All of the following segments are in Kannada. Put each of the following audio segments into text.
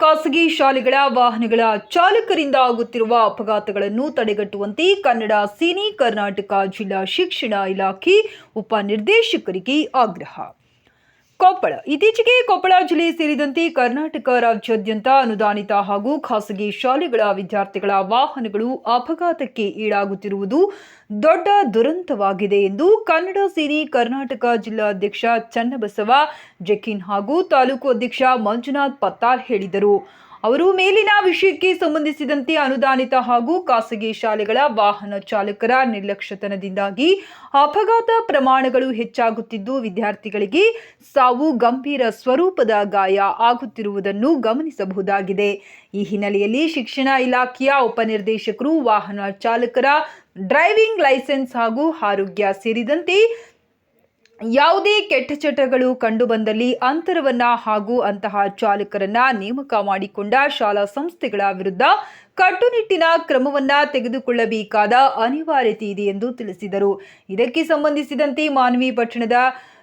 ಖಾಸಗಿ ಶಾಲೆಗಳ ವಾಹನಗಳ ಚಾಲಕರಿಂದ ಆಗುತ್ತಿರುವ ಅಪಘಾತಗಳನ್ನು ತಡೆಗಟ್ಟುವಂತೆ ಕನ್ನಡ ಸಿನಿ ಕರ್ನಾಟಕ ಜಿಲ್ಲಾ ಶಿಕ್ಷಣ ಇಲಾಖೆ ಉಪನಿರ್ದೇಶಕರಿಗೆ ಆಗ್ರಹ. ಕೊಪ್ಪಳ. ಇತ್ತೀಚೆಗೆ ಕೊಪ್ಪಳ ಜಿಲ್ಲೆ ಸೇರಿದಂತೆ ಕರ್ನಾಟಕ ರಾಜ್ಯಾದ್ಯಂತ ಅನುದಾನಿತ ಹಾಗೂ ಖಾಸಗಿ ಶಾಲೆಗಳ ವಿದ್ಯಾರ್ಥಿಗಳ ವಾಹನಗಳು ಅಪಘಾತಕ್ಕೆ ಈಡಾಗುತ್ತಿರುವುದು ದೊಡ್ಡ ದುರಂತವಾಗಿದೆ ಎಂದು ಕನ್ನಡ ಸೇನೆ ಕರ್ನಾಟಕ ಜಿಲ್ಲಾಧ್ಯಕ್ಷ ಚನ್ನಬಸವ ಜಕೀನ್ ಹಾಗೂ ತಾಲೂಕು ಅಧ್ಯಕ್ಷ ಮಂಜುನಾಥ್ ಪತ್ತಾರ್ ಹೇಳಿದರು. ಅವರು ಮೇಲಿನ ವಿಷಯಕ್ಕೆ ಸಂಬಂಧಿಸಿದಂತೆ ಅನುದಾನಿತ ಹಾಗೂ ಖಾಸಗಿ ಶಾಲೆಗಳ ವಾಹನ ಚಾಲಕರ ನಿರ್ಲಕ್ಷ್ಯತನದಿಂದಾಗಿ ಅಪಘಾತ ಪ್ರಮಾಣಗಳು ಹೆಚ್ಚಾಗುತ್ತಿದ್ದು, ವಿದ್ಯಾರ್ಥಿಗಳಿಗೆ ಸಾವು ಗಂಭೀರ ಸ್ವರೂಪದ ಗಾಯ ಆಗುತ್ತಿರುವುದನ್ನು ಗಮನಿಸಬಹುದಾಗಿದೆ. ಈ ಹಿನ್ನೆಲೆಯಲ್ಲಿ ಶಿಕ್ಷಣ ಇಲಾಖೆಯ ಉಪನಿರ್ದೇಶಕರು ವಾಹನ ಚಾಲಕರ ಡ್ರೈವಿಂಗ್ ಲೈಸೆನ್ಸ್ ಹಾಗೂ ಆರೋಗ್ಯ ಸೇರಿದಂತೆ ಯಾವುದೇ ಕೆಟ್ಟ ಚಟಗಳು ಕಂಡುಬಂದಲ್ಲಿ ಅಂತರವನ್ನ ಹಾಗೂ ಅಂತಹ ಚಾಲಕರನ್ನ ನೇಮಕ ಮಾಡಿಕೊಂಡ ಶಾಲಾ ಸಂಸ್ಥೆಗಳ ವಿರುದ್ಧ ಕಟ್ಟುನಿಟ್ಟಿನ ಕ್ರಮವನ್ನ ತೆಗೆದುಕೊಳ್ಳಬೇಕಾದ ಅನಿವಾರ್ಯತೆ ಇದೆ ಎಂದು ತಿಳಿಸಿದರು. ಇದಕ್ಕೆ ಸಂಬಂಧಿಸಿದಂತೆ ಮಾನವಿ ಪಟ್ಟಣದ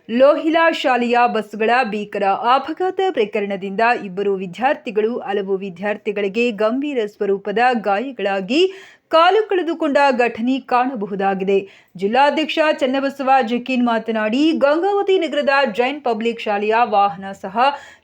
ಲೋಹಿಲಾ ಶಾಲೆಯ ಬಸ್ಸುಗಳ ಭೀಕರ ಅಪಘಾತ ಪ್ರಕರಣದಿಂದ ಇಬ್ಬರು ವಿದ್ಯಾರ್ಥಿಗಳು ಹಲವು ವಿದ್ಯಾರ್ಥಿಗಳಿಗೆ ಗಂಭೀರ ಸ್ವರೂಪದ ಗಾಯಗಳಾಗಿ ಕಾಲು ಕಳೆದುಕೊಂಡ ಘಟನೆ ಕಾಣಬಹುದಾಗಿದೆ. ಜಿಲ್ಲಾಧ್ಯಕ್ಷ ಚನ್ನಬಸವ ಜಕೀನ್ ಮಾತನಾಡಿ, ಗಂಗಾವತಿ ನಗರದ ಜೈನ್ ಪಬ್ಲಿಕ್ ಶಾಲೆಯ ವಾಹನ ಸಹ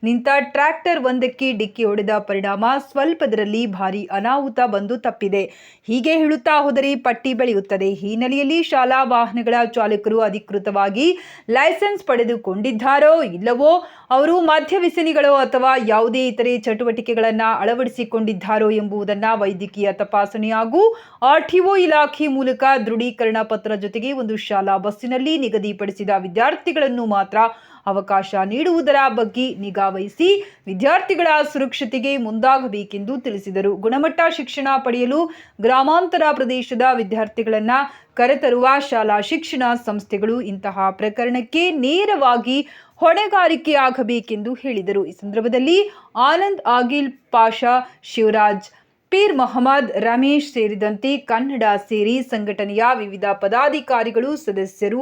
ನಿಂತ ಟ್ರ್ಯಾಕ್ಟರ್ ಒಂದಕ್ಕೆ ಡಿಕ್ಕಿ ಹೊಡೆದ ಪರಿಣಾಮ ಸ್ವಲ್ಪದರಲ್ಲಿ ಭಾರಿ ಅನಾಹುತ ಬಂದು ತಪ್ಪಿದೆ. ಹೀಗೆ ಹೇಳುತ್ತಾ ಹೋದರೆ ಪಟ್ಟಿ ಬೆಳೆಯುತ್ತದೆ. ಹಿನ್ನೆಲೆಯಲ್ಲಿ ಶಾಲಾ ವಾಹನಗಳ ಚಾಲಕರು ಅಧಿಕೃತವಾಗಿ ಲೈಸೆನ್ಸ್ ಪಡೆದುಕೊಂಡಿದ್ದಾರೋ ಇಲ್ಲವೋ, ಅವರು ಮಧ್ಯವ್ಯಸನಿಗಳು ಅಥವಾ ಯಾವುದೇ ಇತರೆ ಚಟುವಟಿಕೆಗಳನ್ನು ಅಳವಡಿಸಿಕೊಂಡಿದ್ದಾರೋ ಎಂಬುದನ್ನು ವೈದ್ಯಕೀಯ ತಪಾಸಣೆ ಹಾಗೂ ಆರ್ಟಿಒ ಇಲಾಖೆ ಮೂಲಕ ದೃಢೀಕರಣ ಪತ್ರ ಜೊತೆಗೆ ಒಂದು ಶಾಲಾ ಬಸ್ಸಿನಲ್ಲಿ ನಿಗದಿಪಡಿಸಿದ ವಿದ್ಯಾರ್ಥಿಗಳನ್ನು ಮಾತ್ರ ಅವಕಾಶ ನೀಡುವುದರ ಬಗ್ಗೆ ನಿಗಾ ವಹಿಸಿ ವಿದ್ಯಾರ್ಥಿಗಳ ಸುರಕ್ಷತೆಗೆ ಮುಂದಾಗಬೇಕೆಂದು ತಿಳಿಸಿದರು. ಗುಣಮಟ್ಟ ಶಿಕ್ಷಣ ಪಡೆಯಲು ಗ್ರಾಮಾಂತರ ಪ್ರದೇಶದ ವಿದ್ಯಾರ್ಥಿಗಳನ್ನು ಕರೆತರುವ ಶಾಲಾ ಶಿಕ್ಷಣ ಸಂಸ್ಥೆಗಳು ಇಂತಹ ಪ್ರಕರಣಕ್ಕೆ ನೇರವಾಗಿ ಹೊಣೆಗಾರಿಕೆಯಾಗಬೇಕೆಂದು ಹೇಳಿದರು. ಈ ಸಂದರ್ಭದಲ್ಲಿ ಆನಂದ್ ಆಗಿಲ್ ಪಾಷಾ, ಶಿವರಾಜ್ ಪೀರ್ ಮೊಹಮ್ಮದ್ ರಮೇಶ್ ಸೇರಿದಂತೆ ಕನ್ನಡ ಸೇರಿ ಸಂಘಟನೆಯ ವಿವಿಧ ಪದಾಧಿಕಾರಿಗಳು ಸದಸ್ಯರು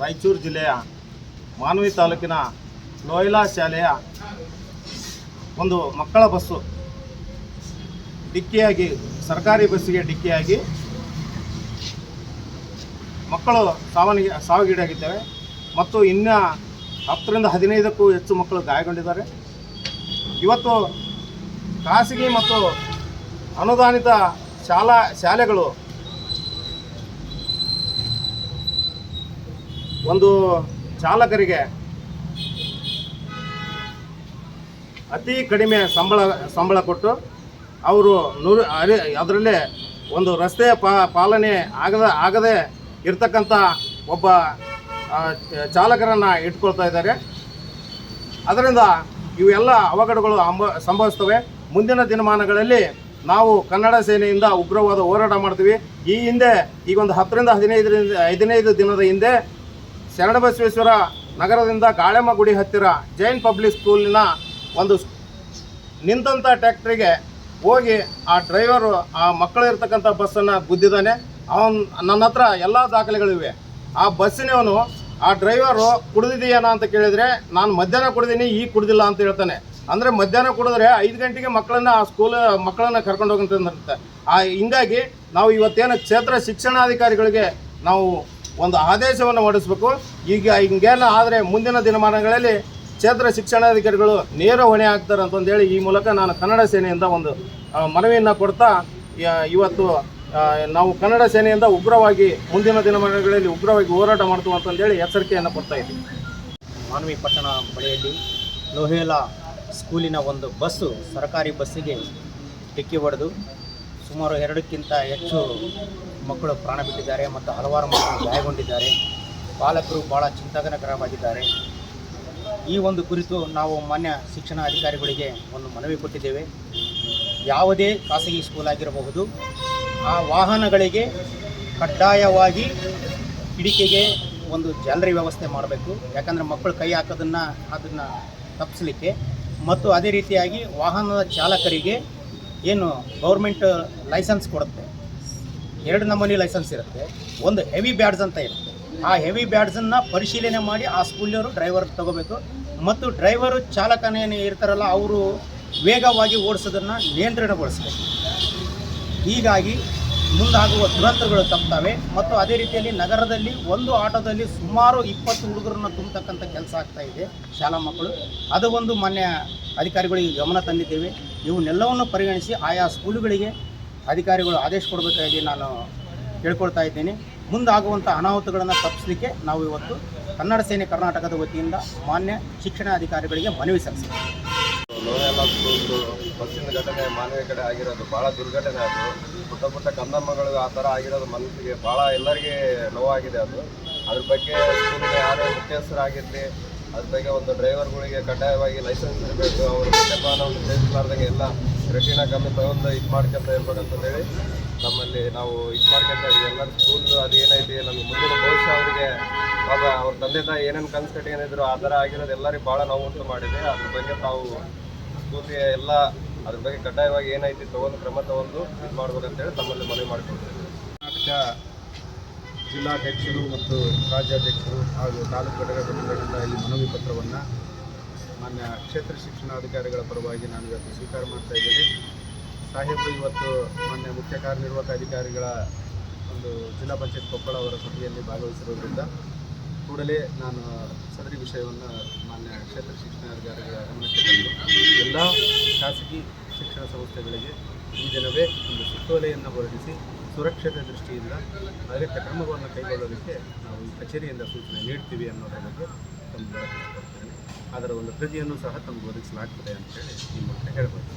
ರಾಯಚೂರು ಜಿಲ್ಲೆಯ ಮಾನವಿ ತಾಲೂಕಿನ ಲೋಯ್ಲಾ ಶಾಲೆಯ ಒಂದು ಮಕ್ಕಳ ಬಸ್ಸು ಡಿಕ್ಕಿಯಾಗಿ, ಸರ್ಕಾರಿ ಬಸ್ಸಿಗೆ ಡಿಕ್ಕಿಯಾಗಿ ಮಕ್ಕಳು ಸಾವನಿಗೆ ಸಾವಿಗೀಡಾಗಿದ್ದೇವೆ ಮತ್ತು ಇನ್ನು ಹತ್ತರಿಂದ ಹದಿನೈದಕ್ಕೂ ಹೆಚ್ಚು ಮಕ್ಕಳು ಗಾಯಗೊಂಡಿದ್ದಾರೆ. ಇವತ್ತು ಖಾಸಗಿ ಮತ್ತು ಅನುದಾನಿತ ಶಾಲಾ ಶಾಲೆಗಳು ಒಂದು ಚಾಲಕರಿಗೆ ಅತಿ ಕಡಿಮೆ ಸಂಬಳ ಸಂಬಳ ಕೊಟ್ಟು ಅವರು ನೂರು ಅದರಲ್ಲೇ ಒಂದು ರಸ್ತೆಯ ಪಾಲನೆ ಆಗದ, ಆಗದೆ ಇರ್ತಕ್ಕಂಥ ಒಬ್ಬ ಚಾಲಕರನ್ನು ಇಟ್ಕೊಳ್ತಾ ಇದ್ದಾರೆ. ಅದರಿಂದ ಇವೆಲ್ಲ ಅವಘಡಗಳು ಅಂಬ, ಸಂಭವಿಸ್ತವೆ. ಮುಂದಿನ ದಿನಮಾನಗಳಲ್ಲಿ ನಾವು ಕನ್ನಡ ಸೇನೆಯಿಂದ ಉಗ್ರವಾದ ಹೋರಾಟ ಮಾಡ್ತೀವಿ. ಈ ಹಿಂದೆ, ಈಗ ಒಂದು ಹತ್ತರಿಂದ ಹದಿನೈದರಿಂದ, ಹದಿನೈದು ದಿನದ ಹಿಂದೆ ಶರಣಬಸವೇಶ್ವರ ನಗರದಿಂದ ಗಾಳೆಮ್ಮ ಗುಡಿ ಹತ್ತಿರ ಜೈನ್ ಪಬ್ಲಿಕ್ ಸ್ಕೂಲಿನ ಒಂದು ನಿಂತಂಥ ಟ್ಯಾಕ್ಟ್ರಿಗೆ ಹೋಗಿ ಆ ಡ್ರೈವರು, ಆ ಮಕ್ಕಳು ಇರ್ತಕ್ಕಂಥ ಬಸ್ಸನ್ನು ಗುದ್ದಿದ್ದಾನೆ. ಅವನು, ನನ್ನ ಹತ್ರ ಎಲ್ಲ ದಾಖಲೆಗಳಿವೆ ಆ ಬಸ್ಸಿನವನು, ಆ ಡ್ರೈವರು ಕುಡಿದಿದೆಯೇನ ಅಂತ ಕೇಳಿದರೆ, ನಾನು ಮಧ್ಯಾಹ್ನ ಕುಡಿದೀನಿ ಈಗ ಕುಡಿದಿಲ್ಲ ಅಂತ ಹೇಳ್ತಾನೆ. ಅಂದರೆ ಮಧ್ಯಾಹ್ನ ಕುಡಿದ್ರೆ ಐದು ಗಂಟೆಗೆ ಮಕ್ಕಳನ್ನ ಆ ಸ್ಕೂಲ್ ಮಕ್ಕಳನ್ನ ಕರ್ಕೊಂಡು ಹೋಗಂತಿರುತ್ತೆ ಆ, ಹಿಂಗಾಗಿ ನಾವು ಇವತ್ತೇನು ಕ್ಷೇತ್ರ ಶಿಕ್ಷಣಾಧಿಕಾರಿಗಳಿಗೆ ನಾವು ಒಂದು ಆದೇಶವನ್ನು ಹೊರಡಿಸ್ಬೇಕು. ಈಗ ಹಿಂಗೇನ ಆದರೆ ಮುಂದಿನ ದಿನಮಾನಗಳಲ್ಲಿ ಕ್ಷೇತ್ರ ಶಿಕ್ಷಣಾಧಿಕಾರಿಗಳು ನೇರ ಹೊಣೆ ಆಗ್ತಾರೆ ಅಂತಂದೇಳಿ ಈ ಮೂಲಕ ನಾನು ಕನ್ನಡ ಸೇನೆಯಿಂದ ಒಂದು ಮನವಿಯನ್ನು ಕೊಡ್ತಾ ಇವತ್ತು ನಾವು ಕನ್ನಡ ಸೇನೆಯಿಂದ ಉಗ್ರವಾಗಿ ಮುಂದಿನ ದಿನಮಾನಗಳಲ್ಲಿ ಉಗ್ರವಾಗಿ ಹೋರಾಟ ಮಾಡ್ತೀವಿ ಅಂತಂದೇಳಿ ಎಚ್ಚರಿಕೆಯನ್ನು ಕೊಡ್ತಾ ಇದ್ದೀವಿ. ಮಾನವಿ ಪಟ್ಟಣ ಬಳಿಯಲ್ಲಿ ಲೋಹೇಲಾ ಸ್ಕೂಲಿನ ಒಂದು ಬಸ್ಸು ಸರ್ಕಾರಿ ಬಸ್ಸಿಗೆ ಡಿಕ್ಕಿ ಹೊಡೆದು ಸುಮಾರು ಎರಡಕ್ಕಿಂತ ಹೆಚ್ಚು ಮಕ್ಕಳು ಪ್ರಾಣ ಬಿಟ್ಟಿದ್ದಾರೆ ಮತ್ತು ಹಲವಾರು ಮಕ್ಕಳು ಗಾಯಗೊಂಡಿದ್ದಾರೆ. ಪಾಲಕರು ಭಾಳ ಚಿಂತಾಜನಕರವಾಗಿದ್ದಾರೆ. ಈ ಒಂದು ಕುರಿತು ನಾವು ಮಾನ್ಯ ಶಿಕ್ಷಣ ಅಧಿಕಾರಿಗಳಿಗೆ ಒಂದು ಮನವಿ ಕೊಟ್ಟಿದ್ದೇವೆ. ಯಾವುದೇ ಖಾಸಗಿ ಸ್ಕೂಲ್ ಆಗಿರಬಹುದು, ಆ ವಾಹನಗಳಿಗೆ ಕಡ್ಡಾಯವಾಗಿ ಕಿಡಿಕೆಗೆ ಒಂದು ಜಾಲರಿ ವ್ಯವಸ್ಥೆ ಮಾಡಬೇಕು. ಯಾಕಂದರೆ ಮಕ್ಕಳು ಕೈ ಹಾಕೋದನ್ನು, ಅದನ್ನು ತಪ್ಪಿಸಲಿಕ್ಕೆ ಮತ್ತು ಅದೇ ರೀತಿಯಾಗಿ ವಾಹನದ ಚಾಲಕರಿಗೆ ಏನು ಗೌರ್ಮೆಂಟ್ ಲೈಸೆನ್ಸ್ ಕೊಡುತ್ತೆ. ಎರಡು ನಮೂನಿ ಲೈಸೆನ್ಸ್ ಇರುತ್ತೆ. ಒಂದು ಹೆವಿ ಬ್ಯಾಡ್ಸ್ ಅಂತ ಇರುತ್ತೆ. ಆ ಹೆವಿ ಬ್ಯಾಡ್ಸನ್ನು ಪರಿಶೀಲನೆ ಮಾಡಿ ಆ ಸ್ಕೂಲಿಯವರು ಡ್ರೈವರ್ ತಗೋಬೇಕು. ಮತ್ತು ಡ್ರೈವರು ಚಾಲಕನೇನು ಇರ್ತಾರಲ್ಲ, ಅವರು ವೇಗವಾಗಿ ಓಡಿಸೋದನ್ನು ನಿಯಂತ್ರಣಗೊಳಿಸಬೇಕು. ಹೀಗಾಗಿ ಮುಂದಾಗುವ ದುರಂತಗಳು ತಪ್ತವೆ. ಮತ್ತು ಅದೇ ರೀತಿಯಲ್ಲಿ ನಗರದಲ್ಲಿ ಒಂದು ಆಟೋದಲ್ಲಿ ಸುಮಾರು ಇಪ್ಪತ್ತು ಹುಡುಗರನ್ನು ತುಂಬತಕ್ಕಂಥ ಕೆಲಸ ಆಗ್ತಾ ಇದೆ ಶಾಲಾ ಮಕ್ಕಳು. ಅದು ಒಂದು ಮಾನ್ಯ ಅಧಿಕಾರಿಗಳಿಗೆ ಗಮನ ತಂದಿದ್ದೇವೆ. ಇವನ್ನೆಲ್ಲವನ್ನು ಪರಿಗಣಿಸಿ ಆಯಾ ಸ್ಕೂಲುಗಳಿಗೆ ಅಧಿಕಾರಿಗಳು ಆದೇಶ ಕೊಡಬೇಕಾಗಿ ನಾನು ಕೇಳ್ಕೊಳ್ತಾ ಇದ್ದೇನೆ. ಮುಂದಾಗುವಂಥ ಅನಾಹುತಗಳನ್ನು ತಪ್ಪಿಸಲಿಕ್ಕೆ ನಾವು ಇವತ್ತು ಕನ್ನಡ ಸೇನೆ ಕರ್ನಾಟಕದ ವತಿಯಿಂದ ಮಾನ್ಯ ಶಿಕ್ಷಣ ಅಧಿಕಾರಿಗಳಿಗೆ ಮನವಿ ಸಲ್ಲಿಸಿದ್ದೇವೆ. ಬಸ್ಸಿನ ಘಟನೆ ಮಾನವೀಯ ಕಡೆ ಆಗಿರೋದು ಭಾಳ ದುರ್ಘಟನೆ ಅದು. ಪುಟ್ಟ ಪುಟ್ಟ ಕಂದಮ್ಮಗಳು ಆ ಥರ ಆಗಿರೋದು ಮನಸ್ಸಿಗೆ ಭಾಳ ಎಲ್ಲರಿಗೆ ನೋವಾಗಿದೆ ಅದು. ಅದ್ರ ಬಗ್ಗೆ ಸ್ಕೂಲಿನ ಯಾರೇ ಮುಖ್ಯಸ್ಥರಾಗಿರಲಿ, ಅದ್ರ ಬಗ್ಗೆ ಒಂದು ಡ್ರೈವರ್ಗಳಿಗೆ ಕಡ್ಡಾಯವಾಗಿ ಲೈಸೆನ್ಸ್ ಇರಬೇಕು, ಅವರು ಮದ್ಯಪಾನವನ್ನು ಸೇರಿಸಲಾರ್ದಂಗೆ ಎಲ್ಲ ಕಠಿಣ ಕಮ್ಮಿ ತಗೊಂಡು ಇದು ಮಾಡ್ಕೊಂತ ಇರ್ಬೇಕಂತಂದೇಳಿ ನಮ್ಮಲ್ಲಿ ನಾವು ಇದು ಮಾಡ್ಕೊಂತ ಎಲ್ಲ ಸ್ಕೂಲ್ ಅದು ಏನೈತಿ ನಮ್ಮ ಮುಂದಿನ ಭವಿಷ್ಯ ಅವರಿಗೆ ಅವ್ರ ತಂದೆ ತಾಯಿ ಏನೇನು ಕನ್ಸ್ ಕಟ್ಟಿದ್ರು ಆ ಥರ ಆಗಿರೋದು ಎಲ್ಲರಿಗೂ ಭಾಳ ನೋವು ಉಂಟು ಮಾಡಿದೆ. ಅದ್ರ ಬಗ್ಗೆ ತಾವು ಸ್ಕೂಲ್ಗೆ ಎಲ್ಲ ಅದ್ರ ಬಗ್ಗೆ ಕಡ್ಡಾಯವಾಗಿ ಏನೈತಿ ತಗೊಂಡು ಕ್ರಮ ತಗೊಂಡು ಇದು ಮಾಡ್ಬೇಕಂತೇಳಿ ತಮ್ಮಲ್ಲಿ ಮನವಿ ಮಾಡಿಕೊಡ್ತೇವೆ ಕರ್ನಾಟಕ ಜಿಲ್ಲಾಧ್ಯಕ್ಷರು ಮತ್ತು ರಾಜ್ಯಾಧ್ಯಕ್ಷರು ಹಾಗೂ ತಾಲೂಕು ಘಟಕಗಳಿಂದ ಈ ಮನವಿ ಪತ್ರವನ್ನು ಮಾನ್ಯ ಕ್ಷೇತ್ರ ಶಿಕ್ಷಣಾಧಿಕಾರಿಗಳ ಪರವಾಗಿ ನಾನು ಇವತ್ತು ಸ್ವೀಕಾರ ಮಾಡ್ತಾ ಇದ್ದೇನೆ. ಸಾಹೇಬರು ಇವತ್ತು ಮಾನ್ಯ ಮುಖ್ಯ ಕಾರ್ಯನಿರ್ವಾಹಕ ಅಧಿಕಾರಿಗಳ ಒಂದು ಜಿಲ್ಲಾ ಪಂಚಾಯತ್ ಕೊಪ್ಪಳ ಅವರ ಸಭೆಯಲ್ಲಿ ಭಾಗವಹಿಸಿರೋದ್ರಿಂದ ಕೂಡಲೇ ನಾನು ಸದರಿ ವಿಷಯವನ್ನು ಮಾನ್ಯ ಕ್ಷೇತ್ರ ಶಿಕ್ಷಣಾಧಿಕಾರಿಗಳ ಗಮನಕ್ಕೆ ತಂದು ಎಲ್ಲ ಖಾಸಗಿ ಶಿಕ್ಷಣ ಸಂಸ್ಥೆಗಳಿಗೆ ಈ ದಿನವೇ ಒಂದು ಸುತ್ತೋಲೆಯನ್ನು ಹೊರಡಿಸಿ ಸುರಕ್ಷತೆ ದೃಷ್ಟಿಯಿಂದ ಅಗತ್ಯ ಕ್ರಮವನ್ನು ಕೈಗೊಳ್ಳೋದಕ್ಕೆ ನಾವು ಈ ಕಚೇರಿಯಿಂದ ಸೂಚನೆ ನೀಡ್ತೀವಿ ಅನ್ನೋದ್ರ ಬಗ್ಗೆ ತಮ್ಮ ಅದರ ಒಂದು ಪ್ರತಿಯನ್ನು ಸಹ ತಮಗೆ ಒದಗಿಸಲಾಗ್ತದೆ ಅಂತೇಳಿ ಈ ಮೂಲಕ ಹೇಳ್ಬೋದು